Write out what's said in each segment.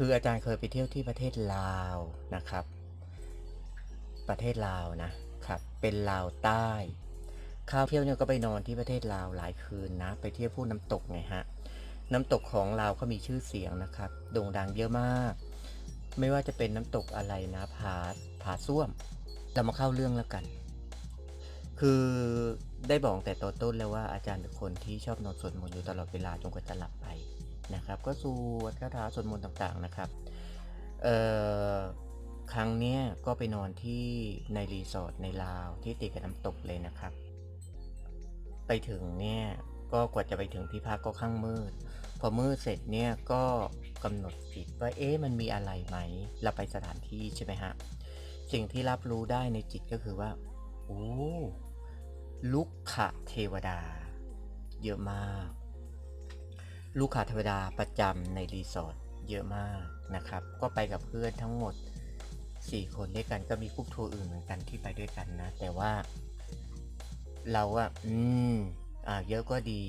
คืออาจารย์เคยไปเที่ยวที่ประเทศลาวนะครับ ประเทศลาวนะครับ เป็นลาวใต้ข้าวเที่ยวเนี่ยก็ไปนอนที่ประเทศลาวหลายคืนนะ ไปเที่ยวพูดน้ำตกไงฮะ น้ำตกของลาวก็มีชื่อเสียงนะครับ โด่งดังเยอะมาก ไม่ว่าจะเป็นน้ำตกอะไรนะ ผา ผาส้วม เรามาเข้าเรื่องแล้วกัน คือได้บอกแต่ตอนต้นแล้วว่าอาจารย์เป็นคนที่ชอบนอนสวดมนต์อยู่ตลอดเวลาจนกว่าจะหลับไป นะครับก็สวดคาถาสวดมนต์ต่างๆนะครับเอ่อครั้งเนี้ยก็ไปนอนที่ในรีสอร์ทในลาวที่ติดกับน้ำตกเลยนะครับ ไปถึงเนี่ยก็กว่าจะไปถึงที่พักก็ข้างมืด พอมืดเสร็จเนี่ยก็กำหนดจิตว่าเอ๊ะมันมีอะไรไหม เราไปสถานที่ใช่ไหมฮะ สิ่งที่รับรู้ได้ในจิตก็คือว่าโอ้ลุกขะเทวดา เยอะมาก ลูกค้าเทวดาประจำในรีสอร์ทเยอะมากนะครับ ก็ไปกับเพื่อนทั้งหมด 4 คนด้วยกันก็มีกรุ๊ปทัวร์อื่นเหมือนกันที่ไปด้วยกันนะ แต่ว่า เราอะอืมอ่าเยอะก็ดี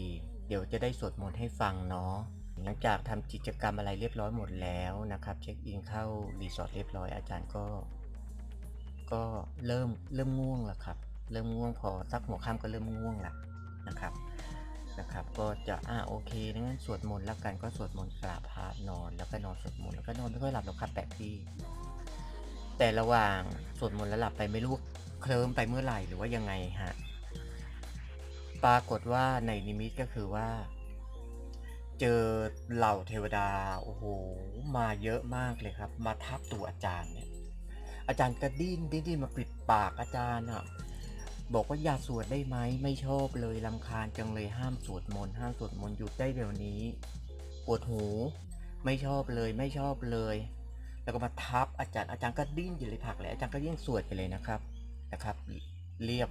เดี๋ยวจะได้สวดมนต์ให้ฟังเนาะหลังจากทำกิจกรรมอะไรเรียบร้อยหมดแล้วนะครับ เช็คอินเข้ารีสอร์ทเรียบร้อยอาจารย์ก็ ก็เริ่มเริ่มง่วงแล้วครับ เริ่มง่วงพอสักหัวค่ำก็เริ่มง่วงละนะครับ นะครับ ก็จะอ่าโอเคงั้นสวดมนต์แล้วกันก็สวดมนต์กราบพระนอน แล้วก็นอนสวดมนต์แล้วก็นอนไม่ค่อยหลับหรอกครับแปลกที่ แต่ระหว่างสวดมนต์แล้วหลับไปไม่รู้เคลิ้มไปเมื่อไหร่หรือว่ายังไงฮะปรากฏว่าในนิมิตก็คือว่า เจอเหล่าเทวดาโอ้โหมาเยอะมากเลยครับ มาทับตัวอาจารย์เนี่ยอาจารย์กระดิ้นดิ้นดิ้นมาปิดปากอาจารย์อะ บอกว่าอย่าสวดได้ไหมไม่ชอบเลยลำคาญจังเลยห้ามสวดมนต์ห้ามสวดมนต์หยุดได้เดี๋ยวนี้ปวดหู ไม่ชอบเลยไม่ชอบเลย แล้วก็มาทับอาจารย์อาจารย์ก็ดิ้นอยู่เลยผักเลยอาจารย์ก็ยิ่งสวดไปเลยนะครับนะครับ เรียบ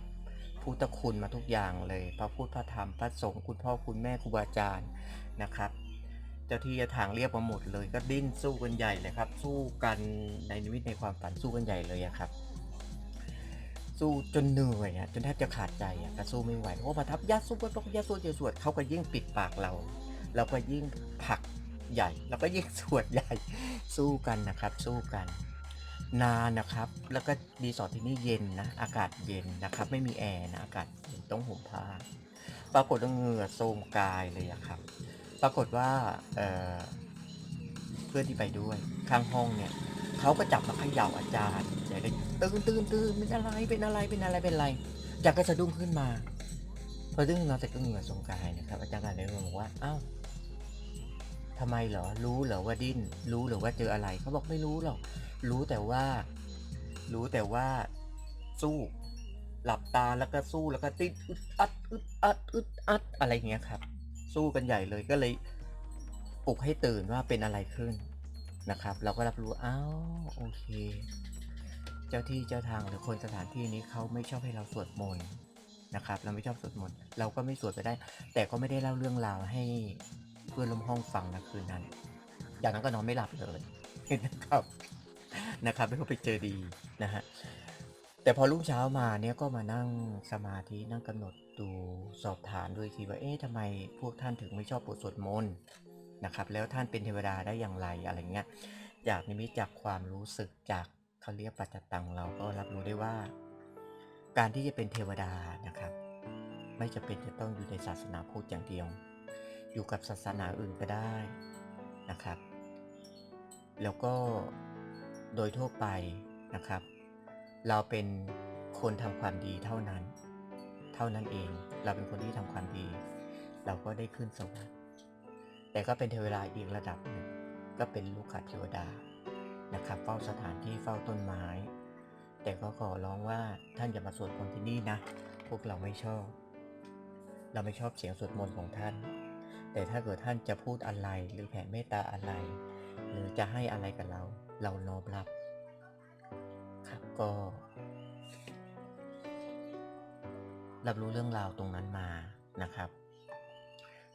พุทธคุณมาทุกอย่างเลย พระพุทธพระธรรมพระสงฆ์คุณพ่อคุณแม่ครูบาอาจารย์นะครับเจ้าที่เจ้าทางเรียบมาหมดเลยก็ดิ้นสู้กันใหญ่เลยครับ สู้กันในนิมิตในความฝันสู้กันใหญ่เลยครับ สู้จนเหนื่อยอะจนแทบจะขาดใจอะก็สู้ไม่ไหวเพราะมาทับยาสู้ก็ต้องยาสู้จะสวดเขาก็ยิ่งปิดปากเราเราก็ยิ่งผลักใหญ่แล้วก็ยิ่งสวดใหญ่สู้กันนะครับ สู้กัน นานนะครับ แล้วก็รีสอร์ทที่นี่เย็นนะ อากาศเย็นนะครับ ไม่มีแอร์นะ อากาศเย็นต้องห่มผ้า ปรากฏว่าเหงื่อโทมกายเลยอะครับ ปรากฏว่าเเพื่อนที่ไปด้วยข้างห้องเนี่ย เขาก็จับมาเขย่าอาจารย์ใหญ่เลยตื่นตื่นตื่นเป็นอะไรเป็นอะไรเป็นอะไรเป็นอะไรอาจารย์ก็สะดุ้งขึ้นมาพอสะดุ้งขึ้นมาเสร็จก็เหงื่อสงกายนะครับอาจารย์ก็เลยบอกว่าอ้าวทำไมเหรอ รู้เหรอว่าดิ้น รู้เหรือว่าเจออะไร เขาบอกไม่รู้หรอก รู้แต่ว่า รู้แต่ว่า สู้ หลับตาแล้วก็สู้แล้วก็ติ้นอึดอัดอึดอัดอึดอัดอะไรเงี้ยครับ สู้กันใหญ่เลยก็เลยปลุกให้ตื่นว่าเป็นอะไรขึ้น นะครับ เราก็รับรู้อ้าวโอเค เจ้าที่เจ้าทางหรือคนสถานที่นี้เขาไม่ชอบให้เราสวดมนต์นะครับ เราไม่ชอบสวดมนต์เราก็ไม่สวดไปได้ แต่ก็ไม่ได้เล่าเรื่องราวให้เพื่อนร่วมห้องฟังนะคืนนั้นอย่างนั้นก็นอนไม่หลับเลยนะครับนะครับไม่เขาไปเจอดีนะฮะแต่พอรุ่งเช้ามาเนี่ยก็มานั่งสมาธินั่งกำหนดดูสอบถามด้วยทีว่าเอ๊ะทำไมพวกท่านถึงไม่ชอบบทสวดมนต์ นะครับ แล้วท่านเป็นเทวดาได้อย่างไรอะไรเงี้ย จากนิมิตจากความรู้สึกจากเขาเรียกปัจจตังเราก็รับรู้ได้ว่า การที่จะเป็นเทวดานะครับ ไม่จะเป็นจะต้องอยู่ในศาสนาพุทธอย่างเดียว อยู่กับศาสนาอื่นก็ได้นะครับ แล้วก็โดยทั่วไปนะครับ เราเป็นคนทำความดีเท่านั้น เท่านั้นเอง เราเป็นคนที่ทำความดี เราก็ได้ขึ้นสวรรค์ แต่ก็เป็นเทวดาอีกระดับหนึ่ง ก็เป็นลูกขัดเทวดานะครับ เฝ้าสถานที่เฝ้าต้นไม้ แต่ก็ขอร้องว่าท่านอย่ามาสวดมนต์ที่นี่นะ พวกเราไม่ชอบ เราไม่ชอบเสียงสวดมนต์ของท่าน แต่ถ้าเกิดท่านจะพูดอะไรหรือแผ่เมตตาอะไร หรือจะให้อะไรกับเรา เราน้อมรับ ครับก็รับรู้เรื่องราวตรงนั้นมานะครับ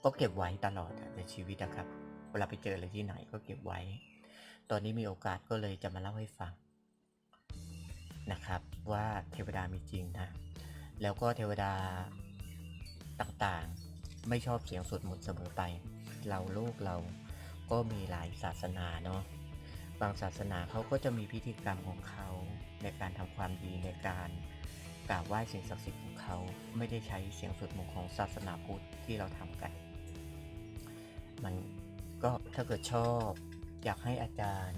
ก็เก็บไว้ตลอดในชีวิตนะครับ เวลาไปเจออะไรที่ไหนก็เก็บไว้ ตอนนี้มีโอกาสก็เลยจะมาเล่าให้ฟังนะครับ ว่าเทวดามีจริงนะแล้วก็เทวดาต่างๆ ไม่ชอบเสียงสวดมนต์เสมอไป เราโลกเราก็มีหลายศาสนาเนาะบางศาสนาเขาก็จะมีพิธีกรรมของเขาในการทำความดีในการกราบไหว้สิ่งศักดิ์สิทธิ์ของเขาไม่ได้ใช้เสียงสวดมนต์ของศาสนาพุทธที่เราทำกัน มันก็ถ้าเกิดชอบอยากให้อาจารย์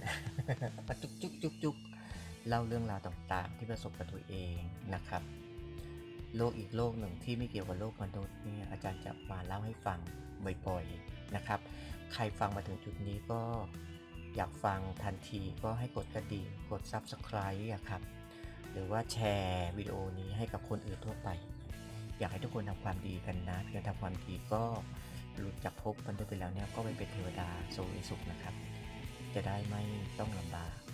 จุกจุกจุกจุกเล่าเรื่องราวต่างๆ ที่ประสบกับตัวเองนะครับ โลกอีกโลกหนึ่งที่ไม่เกี่ยวกับโลกมนุษย์นี่อาจารย์จะมาเล่าให้ฟังบ่อยๆนะครับ ใครฟังมาถึงจุดนี้ก็อยากฟังทันทีก็ให้กดกระดิ่งกด Subscribe ครับ หรือว่าแชร์วิดีโอนี้ให้กับคนอื่นทั่วไป อยากให้ทุกคนทำความดีกันนะเพียงทำความดีก็ หลุดจากภพมันไปแล้วเนี่ยก็ไปเป็นเทวดาโซอิสุขนะครับ จะได้ไม่ต้องลำบาก